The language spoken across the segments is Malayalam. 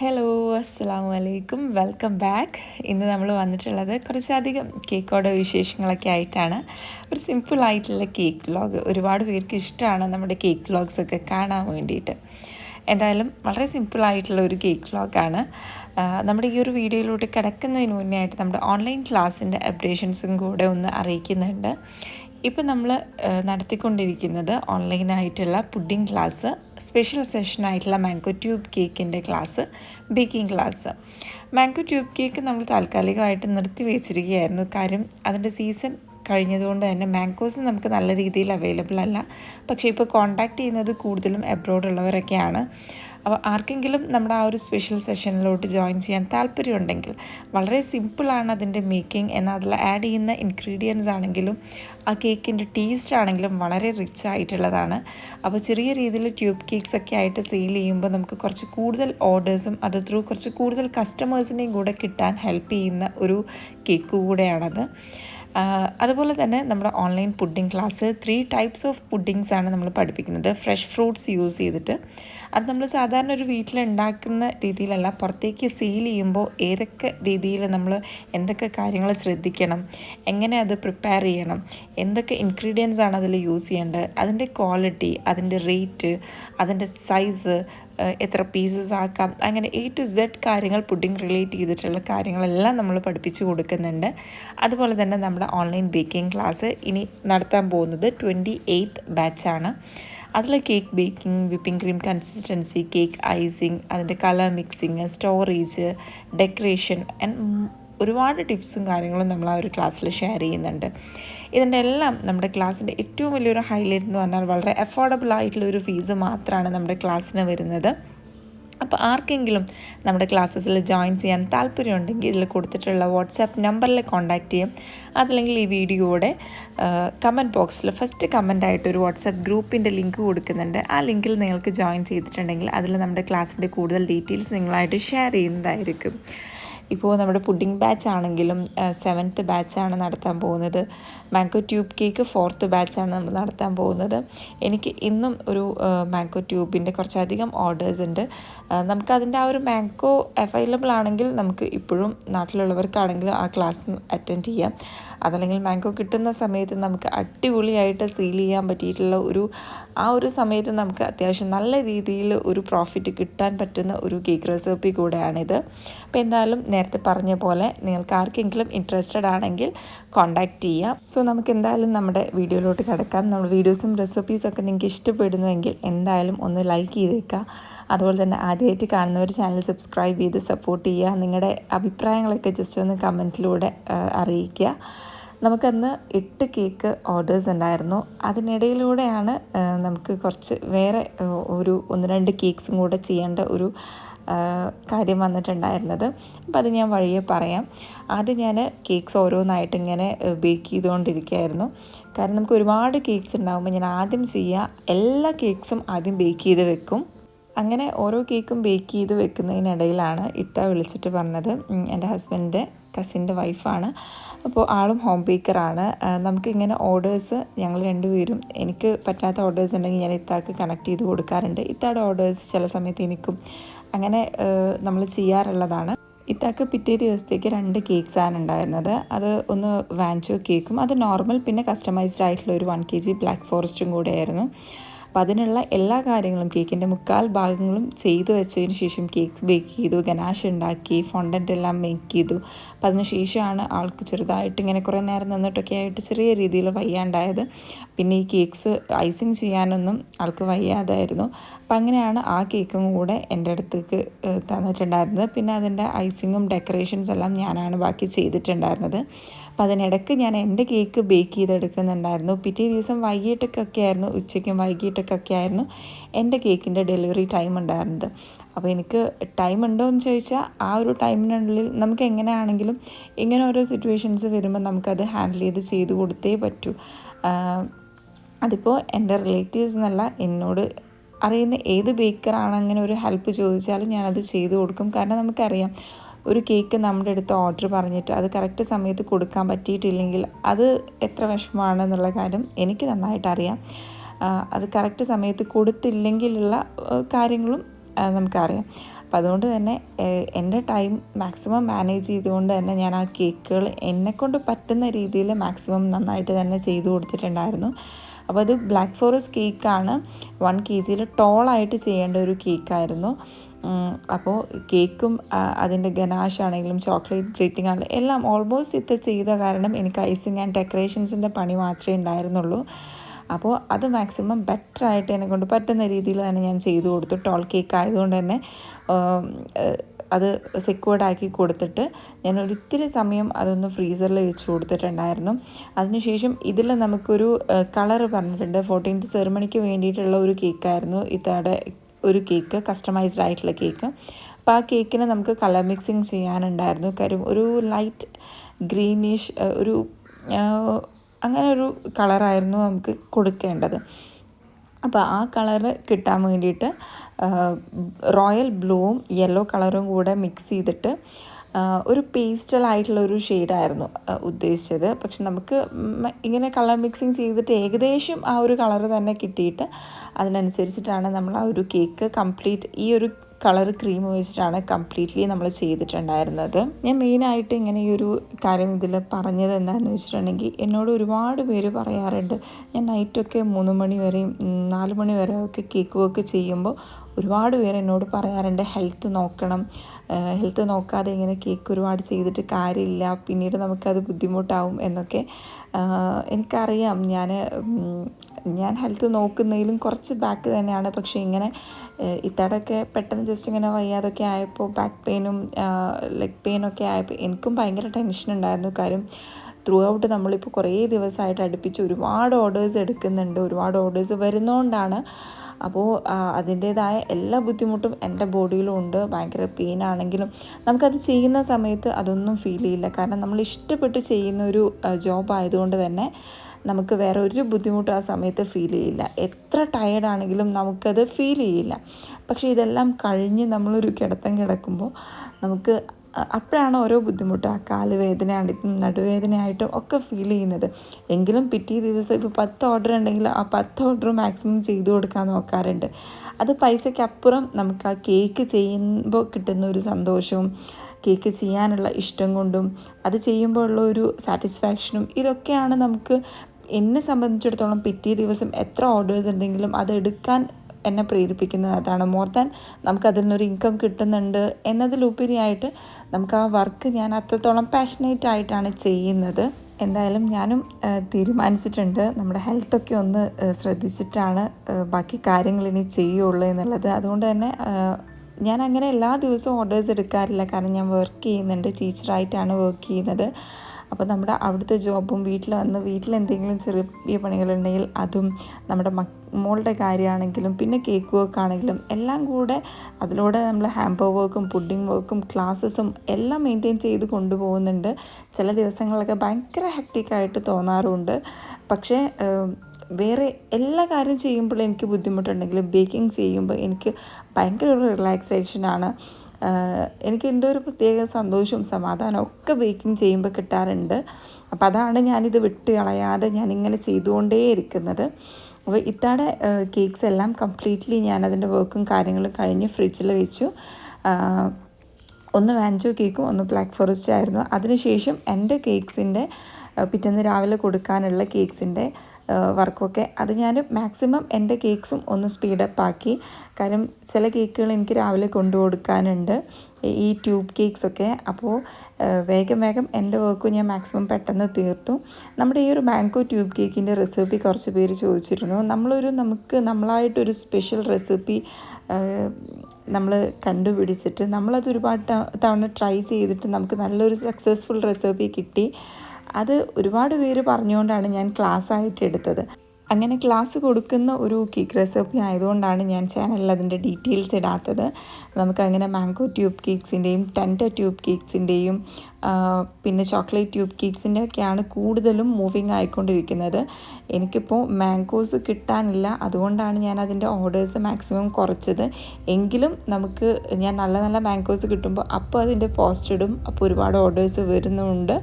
ഹലോ അസ്സാം വലൈക്കും വെൽക്കം ബാക്ക് ഇന്ന് നമ്മൾ വന്നിട്ടുള്ളത് കുറച്ചധികം കേക്കോടെ വിശേഷങ്ങളൊക്കെ ആയിട്ടാണ്. ഒരു സിമ്പിളായിട്ടുള്ള കേക്ക് വ്ലോഗ് ഒരുപാട് പേർക്ക് ഇഷ്ടമാണ് നമ്മുടെ കേക്ക് ബ്ലോഗ്സ് ഒക്കെ കാണാൻ വേണ്ടിയിട്ട്. എന്തായാലും വളരെ സിമ്പിളായിട്ടുള്ള ഒരു കേക്ക് വ്ലോഗാണ് നമ്മുടെ ഈ ഒരു വീഡിയോയിലൂടെ കിടക്കുന്നതിന് മുന്നേ ആയിട്ട് നമ്മുടെ ഓൺലൈൻ ക്ലാസ്സിന്റെ അപ്ഡേഷൻസും കൂടെ ഒന്ന് അറിയിക്കുന്നുണ്ട്. ഇപ്പം നമ്മൾ നടത്തിക്കൊണ്ടിരിക്കുന്നത് ഓൺലൈനായിട്ടുള്ള പുഡിംഗ് ക്ലാസ് സ്പെഷ്യൽ സെഷനായിട്ടുള്ള മാങ്കോ ട്യൂബ് കേക്കിന്റെ class baking class. Mango tube cake നമ്മൾ താൽക്കാലികമായിട്ട് നിർത്തി വെച്ചിരിക്കുകയായിരുന്നു. കാര്യം അതിന്റെ സീസൺ കഴിഞ്ഞതുകൊണ്ട് തന്നെ മാങ്കോസ് നമുക്ക് നല്ല രീതിയിൽ അവൈലബിൾ അല്ല. പക്ഷേ ഇപ്പോൾ കോൺടാക്റ്റ് ചെയ്യുന്നത് കൂടുതലും എബ്രോഡുള്ളവരൊക്കെയാണ് അപ്പോൾ ആർക്കെങ്കിലും നമ്മുടെ ആ ഒരു സ്പെഷ്യൽ സെഷനിലോട്ട് ജോയിൻ ചെയ്യാൻ താല്പര്യമുണ്ടെങ്കിൽ വളരെ സിമ്പിളാണ് അതിന്റെ മേക്കിംഗ് എന്നാൽ അതിൽ ആഡ് ചെയ്യുന്ന ഇൻഗ്രീഡിയൻസ് ആണെങ്കിലും ആ കേക്കിന്റെ ടേസ്റ്റ് ആണെങ്കിലും വളരെ റിച്ച് ആയിട്ടുള്ളതാണ്. അപ്പോൾ ചെറിയ രീതിയിൽ ട്യൂബ് കേക്ക്സ് ഒക്കെ ആയിട്ട് സെയിൽ ചെയ്യുമ്പോൾ നമുക്ക് കുറച്ച് കൂടുതൽ ഓർഡേഴ്സും അത് ത്രൂ കുറച്ച് കൂടുതൽ കസ്റ്റമേഴ്സിനെയും കൂടെ കിട്ടാൻ ഹെൽപ്പ് ചെയ്യുന്ന ഒരു കേക്ക് കൂടെയാണത്. അതുപോലെ തന്നെ നമ്മുടെ online pudding class three types of puddings ആണ് നമ്മൾ പഠിപ്പിക്കുന്നത്. ഫ്രഷ് ഫ്രൂട്ട്സ് യൂസ് ചെയ്തിട്ട്. അത് നമ്മൾ സാധാരണ ഒരു വീട്ടിൽ ഉണ്ടാക്കുന്ന രീതിയിലല്ല പുറത്തേക്ക് സെയിൽ ചെയ്യുമ്പോൾ ഏതൊക്കെ രീതിയിൽ നമ്മൾ എന്തൊക്കെ കാര്യങ്ങൾ ശ്രദ്ധിക്കണം എങ്ങനെ അത് പ്രിപ്പയർ ചെയ്യണം എന്തൊക്കെ ഇൻഗ്രീഡിയൻസ് ആണ് അതിൽ യൂസ് ചെയ്യേണ്ടത് അതിന്റെ ക്വാളിറ്റി അതിന്റെ റേറ്റ് അതിന്റെ സൈസ് എത്ര പീസസ് ആക്കാം. അങ്ങനെ എ ടു സെഡ് കാര്യങ്ങൾ പുഡിംഗ് റിലേറ്റ് ചെയ്തിട്ടുള്ള കാര്യങ്ങളെല്ലാം നമ്മൾ പഠിപ്പിച്ചു കൊടുക്കുന്നുണ്ട്. അതുപോലെ തന്നെ നമ്മുടെ ഓൺലൈൻ ബേക്കിംഗ് ക്ലാസ് ഇനി നടത്താൻ പോകുന്നത് ട്വന്റി എയ്ത്ത് ബാച്ചാണ് അതിൽ cake baking whipping cream consistency cake icing അതിന്റെ colour mixing storage decoration and ഒരുപാട് ടിപ്സും കാര്യങ്ങളും നമ്മൾ ആ ഒരു ക്ലാസ്സിൽ ഷെയർ ചെയ്യുന്നുണ്ട്. ഇതിന്റെ എല്ലാം നമ്മുടെ ക്ലാസ്സിന്റെ ഏറ്റവും വലിയൊരു ഹൈലൈറ്റ് എന്ന് പറഞ്ഞാൽ വളരെ അഫോർഡബിൾ ആയിട്ടുള്ള ഒരു ഫീസ് മാത്രമാണ് നമ്മുടെ ക്ലാസ്സിന് വരുന്നത്. അപ്പോൾ ആർക്കെങ്കിലും നമ്മുടെ ക്ലാസ്സസിൽ ജോയിൻ ചെയ്യാൻ താല്പര്യമുണ്ടെങ്കിൽ ഇതിൽ കൊടുത്തിട്ടുള്ള വാട്സാപ്പ് നമ്പറിൽ കോൺടാക്റ്റ് ചെയ്യും. അതല്ലെങ്കിൽ ഈ വീഡിയോയുടെ കമന്റ് ബോക്സിൽ ഫസ്റ്റ് കമന്റായിട്ട് ഒരു വാട്സാപ്പ് ഗ്രൂപ്പിന്റെ ലിങ്ക് കൊടുക്കുന്നുണ്ട്. ആ ലിങ്കിൽ നിങ്ങൾക്ക് ജോയിൻ ചെയ്തിട്ടുണ്ടെങ്കിൽ അതിൽ നമ്മുടെ ക്ലാസ്സിന്റെ കൂടുതൽ ഡീറ്റെയിൽസ് നിങ്ങളായിട്ട് ഷെയർ ചെയ്യുന്നതായിരിക്കും. ഇപ്പോൾ നമ്മുടെ പുഡിംഗ് ബാച്ച് ആണെങ്കിലും സെവൻത്ത് ബാച്ചാണ് നടത്താൻ പോകുന്നത്. മാങ്കോ ട്യൂബ് കേക്ക് ഫോർത്ത് ബാച്ചാണ് നമ്മൾ നടത്താൻ പോകുന്നത്. എനിക്ക് ഇന്നും ഒരു മാങ്കോ ട്യൂബിന്റെ കുറച്ചധികം ഓർഡേഴ്സ് ഉണ്ട്. നമുക്കതിന്റെ ആ ഒരു മാങ്കോ അവൈലബിൾ ആണെങ്കിൽ നമുക്ക് ഇപ്പോഴും നാട്ടിലുള്ളവർക്കാണെങ്കിലും ആ ക്ലാസ് അറ്റൻഡ് ചെയ്യാം. അതല്ലെങ്കിൽ മാംഗോ കിട്ടുന്ന സമയത്ത് നമുക്ക് അടിപൊളിയായിട്ട് സീൽ ചെയ്യാൻ പറ്റിയിട്ടുള്ള ഒരു ആ ഒരു സമയത്ത് നമുക്ക് അത്യാവശ്യം നല്ല രീതിയിൽ ഒരു പ്രോഫിറ്റ് കിട്ടാൻ പറ്റുന്ന ഒരു കേക്ക് റെസിപ്പി കൂടെയാണിത്. അപ്പോൾ എന്തായാലും നേരത്തെ പറഞ്ഞ പോലെ നിങ്ങൾക്ക് ആർക്കെങ്കിലും ഇൻട്രസ്റ്റഡ് ആണെങ്കിൽ കോൺടാക്റ്റ് ചെയ്യാം. സോ നമുക്ക് എന്തായാലും നമ്മുടെ വീഡിയോയിലോട്ട് കിടക്കാം. നമ്മുടെ വീഡിയോസും റെസിപ്പീസൊക്കെ നിങ്ങൾക്ക് ഇഷ്ടപ്പെടുന്നുവെങ്കിൽ എന്തായാലും ഒന്ന് ലൈക്ക് ചെയ്തേക്കുക. അതുപോലെ തന്നെ ആദ്യമായിട്ട് കാണുന്നവർ ചാനൽ സബ്സ്ക്രൈബ് ചെയ്ത് സപ്പോർട്ട് ചെയ്യുക. നിങ്ങളുടെ അഭിപ്രായങ്ങളൊക്കെ ജസ്റ്റ് ഒന്ന് കമന്റിലൂടെ അറിയിക്കുക. നമുക്കന്ന് എട്ട് കേക്ക് ഓർഡേഴ്സ് ഉണ്ടായിരുന്നു. അതിനിടയിലൂടെയാണ് നമുക്ക് കുറച്ച് വേറെ ഒരു ഒന്ന് രണ്ട് കേക്ക്സും കൂടെ ചെയ്യേണ്ട ഒരു കാര്യം വന്നിട്ടുണ്ടായിരുന്നത്. അപ്പോൾ അത് ഞാൻ വഴിയെ പറയാം. ആദ്യം ഞാൻ കേക്ക്സ് ഓരോന്നായിട്ട് ഇങ്ങനെ ബേക്ക് ചെയ്തുകൊണ്ടിരിക്കുകയായിരുന്നു. കാരണം നമുക്ക് ഒരുപാട് കേക്ക്സ് ഉണ്ടാകുമ്പോൾ ഞാൻ ആദ്യം ചെയ്യുക എല്ലാ കേക്ക്സും ആദ്യം ബേക്ക് ചെയ്ത് വെക്കും. അങ്ങനെ ഓരോ കേക്കും ബേക്ക് ചെയ്ത് വെക്കുന്നതിനിടയിലാണ് ഇത്ത വിളിച്ചിട്ട് പറഞ്ഞത്. എന്റെ ഹസ്ബൻഡിന്റെ കസിന്റെ വൈഫാണ്. അപ്പോൾ ആളും ഹോം ബേക്കറാണ് നമുക്കിങ്ങനെ ഓർഡേഴ്സ് ഞങ്ങൾ രണ്ടുപേരും എനിക്ക് പറ്റാത്ത ഓർഡേഴ്സ് ഉണ്ടെങ്കിൽ ഞാൻ ഇത്താക്ക് കണക്ട് ചെയ്ത് കൊടുക്കാറുണ്ട്. ഇത്താടെ ഓർഡേഴ്സ് ചില സമയത്ത് എനിക്കും അങ്ങനെ നമ്മൾ ചെയ്യാറുള്ളതാണ്. ഇത്താക്ക് പിറ്റേ ദിവസത്തേക്ക് രണ്ട് കേക്ക്സാണ് ഉണ്ടായിരുന്നത്. അത് ഒന്ന് വാൻചോ കേക്കും അത് നോർമൽ പിന്നെ കസ്റ്റമൈസ്ഡ് ആയിട്ടുള്ള ഒരു വൺ കെ ജി ബ്ലാക്ക് ഫോറസ്റ്റും കൂടെയായിരുന്നു അപ്പോൾ അതിനുള്ള എല്ലാ കാര്യങ്ങളും കേക്കിന്റെ മുക്കാൽ ഭാഗങ്ങളും ചെയ്തു വെച്ചതിന് ശേഷം കേക്ക് ബേക്ക് ചെയ്തു ഗനാഷ് ഉണ്ടാക്കി ഫോണ്ടന്റ് എല്ലാം മേക്ക് ചെയ്തു. അപ്പോൾ അതിന് ശേഷമാണ് ആൾക്ക് ചെറുതായിട്ട് ഇങ്ങനെ കുറേ നേരം നിന്നിട്ടൊക്കെ ആയിട്ട് ചെറിയ രീതിയിൽ വയ്യാണ്ടായത്. പിന്നെ ഈ കേക്ക്സ് ഐസിങ് ചെയ്യാനൊന്നും ആൾക്ക് വയ്യാതായിരുന്നു. അപ്പം അങ്ങനെയാണ് ആ കേക്കും കൂടെ എന്റെ അടുത്തേക്ക് തന്നിട്ടുണ്ടായിരുന്നത്. പിന്നെ അതിന്റെ ഐസിങ്ങും ഡെക്കറേഷൻസ് എല്ലാം ഞാനാണ് ബാക്കി ചെയ്തിട്ടുണ്ടായിരുന്നത്. അപ്പം അതിനിടയ്ക്ക് ഞാൻ എന്റെ കേക്ക് ബേക്ക് ചെയ്തെടുക്കുന്നുണ്ടായിരുന്നു. പിറ്റേ ദിവസം വൈകിട്ടൊക്കെ ആയിരുന്നു ഉച്ചയ്ക്കും വൈകിട്ടൊക്കെ ആയിരുന്നു എന്റെ കേക്കിന്റെ ഡെലിവറി ടൈം ഉണ്ടായിരുന്നത്. അപ്പോൾ എനിക്ക് ടൈം ഉണ്ടോ എന്ന് ചോദിച്ചാൽ ആ ഒരു ടൈമിനുള്ളിൽ നമുക്ക് എങ്ങനെയാണെങ്കിലും ഇങ്ങനെ ഓരോ സിറ്റുവേഷൻസ് വരുമ്പോൾ നമുക്കത് ഹാൻഡിൽ ചെയ്ത് ചെയ്തു കൊടുത്തേ പറ്റൂ. അതിപ്പോൾ എന്റെ റിലേറ്റീവ്സ് എന്നല്ല എന്നോട് അറിയുന്ന ഏത് ബേക്കറാണ് അങ്ങനെ ഒരു ഹെൽപ്പ് ചോദിച്ചാലും ഞാനത് ചെയ്തു കൊടുക്കും. കാരണം നമുക്കറിയാം ഒരു കേക്ക് നമ്മുടെ അടുത്ത് ഓർഡർ പറഞ്ഞിട്ട് അത് കറക്റ്റ് സമയത്ത് കൊടുക്കാൻ പറ്റിയിട്ടില്ലെങ്കിൽ അത് എത്ര വിഷമമാണെന്നുള്ള കാര്യം എനിക്ക് നന്നായിട്ട് അറിയാം. അത് കറക്റ്റ് സമയത്ത് കൊടുത്തില്ലെങ്കിലുള്ള കാര്യങ്ങളും നമുക്കറിയാം. അപ്പോൾ അതുകൊണ്ട് തന്നെ എന്റെ ടൈം മാക്സിമം മാനേജ് ചെയ്തുകൊണ്ട് തന്നെ ഞാൻ ആ കേക്കുകൾ എന്നെക്കൊണ്ട് പറ്റുന്ന രീതിയിൽ മാക്സിമം നന്നായിട്ട് തന്നെ ചെയ്തു കൊടുത്തിട്ടുണ്ടായിരുന്നു. അപ്പോൾ അത് ബ്ലാക്ക് ഫോറസ്റ്റ് കേക്കാണ് വൺ കെ ജിയിൽ ടോളായിട്ട് ചെയ്യേണ്ട ഒരു കേക്കായിരുന്നു അപ്പോൾ കേക്കും അതിന്റെ ഗനാഷ് ആണെങ്കിലും ചോക്ലേറ്റ് ഗ്രീറ്റിംഗ് ആണെങ്കിലും എല്ലാം ഓൾമോസ്റ്റ് ഇത് ചെയ്ത കാരണം എനിക്ക് ഐസിങ് ആൻഡ് ഡെക്കറേഷൻസിന്റെ പണി മാത്രമേ ഉണ്ടായിരുന്നുള്ളൂ. അപ്പോൾ അത് മാക്സിമം ബെറ്റർ ആയിട്ട് എന്നെ കൊണ്ട് പറ്റുന്ന രീതിയിൽ തന്നെ ഞാൻ ചെയ്തു കൊടുത്തു. ടോൾ കേക്ക് ആയതുകൊണ്ട് തന്നെ അത് സെക്യൂർഡ് ആക്കി കൊടുത്തിട്ട് ഞാൻ ഒരിത്തിരി സമയം അതൊന്ന് ഫ്രീസറിൽ വെച്ച് കൊടുത്തിട്ടുണ്ടായിരുന്നു. അതിനുശേഷം ഇതിൽ നമുക്കൊരു കളർ പറഞ്ഞിട്ടുണ്ട്. ഫോർട്ടീൻത്ത് സെറിമണിക്ക് വേണ്ടിയിട്ടുള്ള ഒരു കേക്കായിരുന്നു ഇത്തയുടെ ഒരു കേക്ക് കസ്റ്റമൈസ്ഡ് ആയിട്ടുള്ള കേക്ക്. അപ്പോൾ ആ കേക്കിന് നമുക്ക് കളർ മിക്സിങ് ചെയ്യാനുണ്ടായിരുന്നു. കാര്യം ഒരു ലൈറ്റ് ഗ്രീനിഷ് ഒരു അങ്ങനെ ഒരു കളറായിരുന്നു നമുക്ക് കൊടുക്കേണ്ടത്. അപ്പോൾ ആ കളറ് കിട്ടാൻ വേണ്ടിയിട്ട് റോയൽ ബ്ലൂവും യെല്ലോ കളറും കൂടെ മിക്സ് ചെയ്തിട്ട് ഒരു പേസ്റ്റൽ ആയിട്ടുള്ള ഒരു ഷെയ്ഡായിരുന്നു ഉദ്ദേശിച്ചത്. പക്ഷെ നമുക്ക് ഇങ്ങനെ കളർ മിക്സിങ് ചെയ്തിട്ട് ഏകദേശം ആ ഒരു കളർ തന്നെ കിട്ടിയിട്ട് അതിനനുസരിച്ചിട്ടാണ് നമ്മൾ ആ ഒരു കേക്ക് കംപ്ലീറ്റ് ഈ ഒരു കളർ ക്രീം വെച്ചിട്ടാണ് കംപ്ലീറ്റ്ലി നമ്മൾ ചെയ്തിട്ടുണ്ടായിരുന്നത്. ഞാൻ മെയിനായിട്ട് ഇങ്ങനെ ഈ ഒരു കാര്യം ഇതിൽ പറഞ്ഞത് എന്താണെന്ന് വെച്ചിട്ടുണ്ടെങ്കിൽ എന്നോട് ഒരുപാട് പേര് പറയാറുണ്ട് ഞാൻ നൈറ്റൊക്കെ മൂന്ന് മണി വരെയും നാല് മണി വരെ ഒക്കെ കേക്ക് വർക്ക് ചെയ്യുമ്പോൾ ഒരുപാട് പേർ എന്നോട് പറയാറുണ്ട് ഹെൽത്ത് നോക്കണം. ഹെൽത്ത് നോക്കാതെ ഇങ്ങനെ കേക്ക് ഒരുപാട് ചെയ്തിട്ട് കാര്യമില്ല. പിന്നീട് നമുക്കത് ബുദ്ധിമുട്ടാവും എന്നൊക്കെ. എനിക്കറിയാം. ഞാൻ ഞാൻ ഹെൽത്ത് നോക്കുന്നതിലും കുറച്ച് ബാക്ക് തന്നെയാണ്. പക്ഷേ ഇങ്ങനെ ഇത്തടൊക്കെ പെട്ടെന്ന് ജസ്റ്റ് ഇങ്ങനെ വയ്യാതൊക്കെ ആയപ്പോൾ ബാക്ക് പെയിനും ലെഗ് പെയിനൊക്കെ ആയപ്പോൾ എനിക്കും ഭയങ്കര ടെൻഷൻ ഉണ്ടായിരുന്നു. കാര്യം ത്രൂ ഔട്ട് നമ്മളിപ്പോൾ കുറേ ദിവസമായിട്ട് അടുപ്പിച്ച് ഒരുപാട് ഓർഡേഴ്സ് എടുക്കുന്നുണ്ട്. ഒരുപാട് ഓർഡേഴ്സ് വരുന്നതുകൊണ്ടാണ് അപ്പോൾ അതിന്റേതായ എല്ലാ ബുദ്ധിമുട്ടും എന്റെ ബോഡിയിലും ഉണ്ട്. ഭയങ്കര പെയിൻ ആണെങ്കിലും നമുക്കത് ചെയ്യുന്ന സമയത്ത് അതൊന്നും ഫീൽ ചെയ്യില്ല. കാരണം നമ്മൾ ഇഷ്ടപ്പെട്ട് ചെയ്യുന്ന ഒരു ജോബ് ആയതുകൊണ്ട് തന്നെ നമുക്ക് വേറെ ഒരു ബുദ്ധിമുട്ട് ആ സമയത്ത് ഫീൽ ചെയ്യില്ല. എത്ര ടയേർഡ് ടയേർഡാണെങ്കിലും നമുക്കത് ഫീൽ ചെയ്യില്ല. പക്ഷേ ഇതെല്ലാം കഴിഞ്ഞ് നമ്മളൊരു കിടത്തം കിടക്കുമ്പോൾ നമുക്ക് അപ്പോഴാണ് ഓരോ ബുദ്ധിമുട്ട്. ആ കാൽ വേദനയായിട്ടും നടുവേദനയായിട്ടും ഒക്കെ ഫീൽ ചെയ്യുന്നത്. എങ്കിലും പിറ്റേ ദിവസം ഇപ്പോൾ പത്ത് ഓർഡർ ഉണ്ടെങ്കിൽ ആ പത്ത് ഓർഡർ മാക്സിമം ചെയ്തു കൊടുക്കാൻ നോക്കാറുണ്ട്. അത് പൈസയ്ക്കപ്പുറം നമുക്ക് ആ കേക്ക് ചെയ്യുമ്പോൾ കിട്ടുന്ന ഒരു സന്തോഷവും കേക്ക് ചെയ്യാനുള്ള ഇഷ്ടം കൊണ്ടും അത് ചെയ്യുമ്പോൾ ഉള്ള ഒരു സാറ്റിസ്ഫാക്ഷനും ഇതൊക്കെയാണ് നമുക്ക് എന്നെ സംബന്ധിച്ചിടത്തോളം പിറ്റേ ദിവസം എത്ര ഓർഡേഴ്സ് ഉണ്ടെങ്കിലും അത് എടുക്കാൻ എന്നെ പ്രേരിപ്പിക്കുന്നത് അതാണ് മോർ ദാൻ നമുക്കതിൽ നിന്നൊരു ഇൻകം കിട്ടുന്നുണ്ട് എന്നതിലുപരിയായിട്ട് നമുക്ക് ആ വർക്ക് ഞാൻ അത്രത്തോളം പാഷനേറ്റ് ആയിട്ടാണ് ചെയ്യുന്നത്. എന്തായാലും ഞാനും തീരുമാനിച്ചിട്ടുണ്ട്. നമ്മുടെ ഹെൽത്തൊക്കെ ഒന്ന് ശ്രദ്ധിച്ചിട്ടാണ് ബാക്കി കാര്യങ്ങൾ ഇനി ചെയ്യുള്ളൂ എന്നുള്ളത്. അതുകൊണ്ട് തന്നെ ഞാൻ അങ്ങനെ എല്ലാ ദിവസവും ഓർഡേഴ്സ് എടുക്കാറില്ല. കാരണം ഞാൻ വർക്ക് ചെയ്യുന്നുണ്ട്. ടീച്ചറായിട്ടാണ് വർക്ക് ചെയ്യുന്നത്. അപ്പോൾ നമ്മുടെ അവിടുത്തെ ജോബും വീട്ടിൽ വന്ന് വീട്ടിൽ എന്തെങ്കിലും ചെറിയ പണികളുണ്ടെങ്കിൽ അതും നമ്മുടെ മക് മോളുടെ കാര്യമാണെങ്കിലും പിന്നെ കേക്ക് വർക്ക് ആണെങ്കിലും എല്ലാം കൂടെ അതിലൂടെ നമ്മൾ ഹാമ്പർ വർക്കും പുഡിംഗ് വർക്കും ക്ലാസ്സസും എല്ലാം മെയിന്റെയിൻ ചെയ്ത് കൊണ്ടുപോകുന്നുണ്ട്. ചില ദിവസങ്ങളൊക്കെ ഭയങ്കര ഹെക്റ്റിക്കായിട്ട് തോന്നാറുണ്ട്. പക്ഷേ വേറെ എല്ലാ കാര്യം ചെയ്യുമ്പോഴും എനിക്ക് ബുദ്ധിമുട്ടുണ്ടെങ്കിലും ബേക്കിംഗ് ചെയ്യുമ്പോൾ എനിക്ക് ഭയങ്കര ഒരു റിലാക്സേഷനാണ് എനിക്ക് എന്റെ ഒരു പ്രത്യേക സന്തോഷവും സമാധാനവും ഒക്കെ ബേക്കിംഗ് ചെയ്യുമ്പോൾ കിട്ടാറുണ്ട്. അപ്പോൾ അതാണ് ഞാനിത് വിട്ട് കളയാതെ ഞാനിങ്ങനെ ചെയ്തുകൊണ്ടേ ഇരിക്കുന്നത്. അപ്പോൾ ഇത്താടെ കേക്ക്സ് എല്ലാം കംപ്ലീറ്റ്ലി ഞാൻ അതിന്റെ വർക്കും കാര്യങ്ങളും കഴിഞ്ഞ് ഫ്രിഡ്ജിൽ വെച്ചു. ഒന്ന് വാൻജോ കേക്കും ഒന്ന് ബ്ലാക്ക് ഫോറസ്റ്റ് ആയിരുന്നു. അതിനുശേഷം എന്റെ കേക്ക്സിന്റെ പിറ്റേന്ന് രാവിലെ കൊടുക്കാനുള്ള കേക്ക്സിന്റെ വർക്കൊക്കെ. അത് ഞാൻ മാക്സിമം എന്റെ കേക്ക്സും ഒന്ന് സ്പീഡപ്പ് ആക്കി കാര്യം ചില കേക്കുകൾ എനിക്ക് രാവിലെ കൊണ്ടു കൊടുക്കാനുണ്ട്. ഈ ട്യൂബ് കേക്ക്സ് ഒക്കെ അപ്പോൾ വേഗം വേഗം എന്റെ വർക്കും ഞാൻ മാക്സിമം പെട്ടെന്ന് തീർത്തു. നമ്മുടെ ഈ ഒരു മാംഗോ ട്യൂബ് കേക്കിന്റെ റെസിപ്പി കുറച്ച് പേര് ചോദിച്ചിരുന്നു. നമ്മളൊരു നമുക്ക് നമ്മളായിട്ടൊരു സ്പെഷ്യൽ റെസിപ്പി നമ്മൾ കണ്ടുപിടിച്ചിട്ട് നമ്മളത് ഒരുപാട് തവണ ട്രൈ ചെയ്തിട്ട് നമുക്ക് നല്ലൊരു സക്സസ്ഫുൾ റെസിപ്പി കിട്ടി. അത് ഒരുപാട് പേര് പറഞ്ഞുകൊണ്ടാണ് ഞാൻ ക്ലാസ് ആയിട്ട് എടുത്തത്. അങ്ങനെ ക്ലാസ് കൊടുക്കുന്ന ഒരു കേക്ക് റെസിപ്പി ആയതുകൊണ്ടാണ് ഞാൻ ചാനലിൽ അതിന്റെ ഡീറ്റെയിൽസ് ഇടാത്തത്. നമുക്കങ്ങനെ മാംഗോ ട്യൂബ് കേക്ക്സിന്റെയും ടെന്റ ട്യൂബ് കേക്ക്സിന്റെയും പിന്നെ ചോക്ലേറ്റ് ട്യൂബ് കേക്ക്സിന്റെ ഒക്കെയാണ് കൂടുതലും മൂവിങ് ആയിക്കൊണ്ടിരിക്കുന്നത്. എനിക്കിപ്പോൾ മാംഗോസ് കിട്ടാനില്ല. അതുകൊണ്ടാണ് ഞാൻ അതിന്റെ ഓർഡേഴ്സ് മാക്സിമം കുറച്ചത്. എങ്കിലും നമുക്ക് ഞാൻ നല്ല നല്ല മാംഗോസ് കിട്ടുമ്പോൾ അപ്പോൾ അതിന്റെ പോസ്റ്റ് ഇടും. അപ്പോൾ ഒരുപാട് ഓർഡേഴ്സ് വരുന്നുണ്ട്.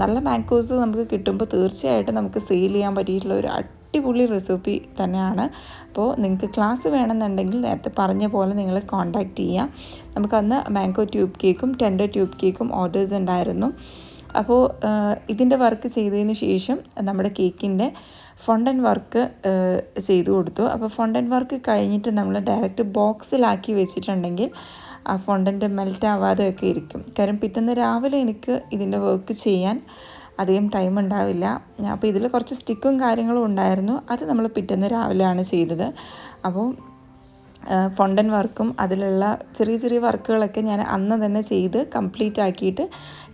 നല്ല മാംഗോസ് നമുക്ക് കിട്ടുമ്പോൾ തീർച്ചയായിട്ടും നമുക്ക് സെയിൽ ചെയ്യാൻ പറ്റിയിട്ടുള്ള ഒരു അടിപൊളി റെസിപ്പി തന്നെയാണ്. അപ്പോൾ നിങ്ങൾക്ക് ക്ലാസ് വേണമെന്നുണ്ടെങ്കിൽ നേരത്തെ പറഞ്ഞ പോലെ നിങ്ങൾ കോൺടാക്റ്റ് ചെയ്യാം. നമുക്കന്ന് മാംഗോ ട്യൂബ് കേക്കും ടെൻഡർ ട്യൂബ് കേക്കും ഓർഡേഴ്സ് ഉണ്ടായിരുന്നു. അപ്പോൾ ഇതിന്റെ വർക്ക് ചെയ്തതിന് ശേഷം നമ്മുടെ കേക്കിന്റെ ഫൊണ്ടൻ വർക്ക് ചെയ്തു കൊടുത്തു. അപ്പോൾ ഫൊണ്ടൻ വർക്ക് കഴിഞ്ഞിട്ട് നമ്മൾ ഡയറക്റ്റ് ബോക്സിലാക്കി വെച്ചിട്ടുണ്ടെങ്കിൽ ആ ഫോണ്ടന്റ് മെൽറ്റ് ആവാതെയൊക്കെ ഇരിക്കും. കാര്യം പിറ്റേന്ന് രാവിലെ എനിക്ക് ഇതിന്റെ വർക്ക് ചെയ്യാൻ അധികം ടൈം ഉണ്ടാവില്ല. അപ്പോൾ ഇതിൽ കുറച്ച് സ്റ്റിക്കും കാര്യങ്ങളും ഉണ്ടായിരുന്നു. അത് നമ്മൾ പിറ്റേന്ന് രാവിലെയാണ് ചെയ്തത്. അപ്പോൾ ഫൊണ്ടൻ വർക്കും അതിലുള്ള ചെറിയ ചെറിയ വർക്കുകളൊക്കെ ഞാൻ അന്ന് തന്നെ ചെയ്ത് കംപ്ലീറ്റ് ആക്കിയിട്ട്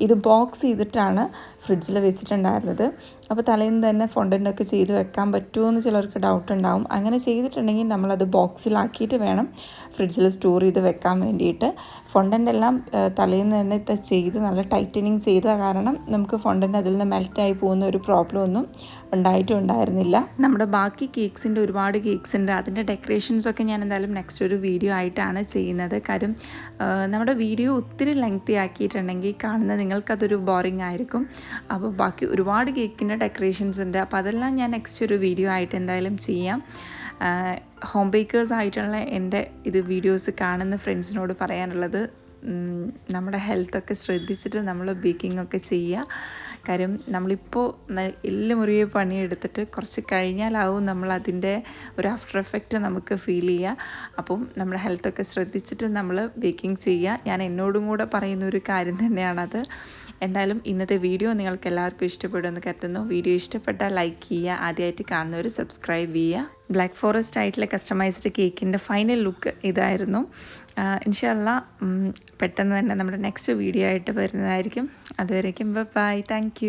ഇത് ബോക്സ് ചെയ്തിട്ടാണ് ഫ്രിഡ്ജിൽ വെച്ചിട്ടുണ്ടായിരുന്നത്. അപ്പോൾ തലേന്ന് തന്നെ ഫൊണ്ടന്റൊക്കെ ചെയ്ത് വെക്കാൻ പറ്റുമോ എന്ന് ചിലർക്ക് ഡൗട്ട് ഉണ്ടാവും. അങ്ങനെ ചെയ്തിട്ടുണ്ടെങ്കിൽ നമ്മളത് ബോക്സിലാക്കിയിട്ട് വേണം ഫ്രിഡ്ജിൽ സ്റ്റോർ ചെയ്ത് വെക്കാൻ വേണ്ടിയിട്ട്. ഫൊണ്ടന്റ് എല്ലാം തലേന്ന് തന്നെ ചെയ്ത് നല്ല ടൈറ്റനിങ് ചെയ്ത കാരണം നമുക്ക് ഫൊണ്ടന്റ് അതിൽ നിന്ന് മെൽറ്റായി പോകുന്ന ഒരു പ്രോബ്ലം ഒന്നും ഉണ്ടായിട്ടുണ്ടായിരുന്നില്ല. നമ്മുടെ ബാക്കി കേക്ക്സിന്റെ ഒരുപാട് കേക്ക്സ് ഉണ്ട് അതിന്റെ ഡെക്കറേഷൻസൊക്കെ ഞാൻ എന്തായാലും നെക്സ്റ്റ് ഒരു വീഡിയോ ആയിട്ടാണ് ചെയ്യുന്നത്. കാര്യം നമ്മുടെ വീഡിയോ ഒത്തിരി ലെങ്തി ആക്കിയിട്ടുണ്ടെങ്കിൽ കാണുന്ന നിങ്ങൾക്കതൊരു ബോറിംഗ് ആയിരിക്കും. അപ്പോൾ ബാക്കി ഒരുപാട് കേക്കിന്റെ ഡെക്കറേഷൻസ് ഉണ്ട്. അപ്പോൾ അതെല്ലാം ഞാൻ നെക്സ്റ്റ് ഒരു വീഡിയോ ആയിട്ട് എന്തായാലും ചെയ്യാം. ഹോം ബേക്കേഴ്സ് ആയിട്ടുള്ള എന്റെ ഇത് വീഡിയോസ് കാണുന്ന ഫ്രണ്ട്സിനോട് പറയാനുള്ളത് നമ്മുടെ ഹെൽത്തൊക്കെ ശ്രദ്ധിച്ചിട്ട് നമ്മൾ ബേക്കിംഗ് ഒക്കെ ചെയ്യുക. കാര്യം നമ്മളിപ്പോൾ എല്ല് മുറിയെ പണിയെടുത്തിട്ട് കുറച്ച് കഴിഞ്ഞാലാവും നമ്മൾ അതിന്റെ ഒരു ആഫ്റ്റർ എഫക്റ്റ് നമുക്ക് ഫീൽ ചെയ്യുക അപ്പം നമ്മുടെ ഹെൽത്തൊക്കെ ശ്രദ്ധിച്ചിട്ട് നമ്മൾ ബേക്കിംഗ് ചെയ്യുക ഞാൻ എന്നോടും കൂടെ പറയുന്ന ഒരു കാര്യം തന്നെയാണത്. എന്തായാലും ഇന്നത്തെ വീഡിയോ നിങ്ങൾക്ക് എല്ലാവർക്കും ഇഷ്ടപ്പെടുമെന്ന് കരുതുന്നു. വീഡിയോ ഇഷ്ടപ്പെട്ടാൽ ലൈക്ക് ചെയ്യുക ആദ്യമായിട്ട് കാണുന്നവർ സബ്സ്ക്രൈബ് ചെയ്യുക ബ്ലാക്ക് ഫോറസ്റ്റ് ആയിട്ടുള്ള കസ്റ്റമൈസ്ഡ് കേക്കിന്റെ ഫൈനൽ ലുക്ക് ഇതായിരുന്നു. ഇൻഷല്ല പെട്ടെന്ന് തന്നെ നമ്മുടെ നെക്സ്റ്റ് വീഡിയോ ആയിട്ട് വരുന്നതായിരിക്കും. അതുവരേക്കും ബൈ താങ്ക്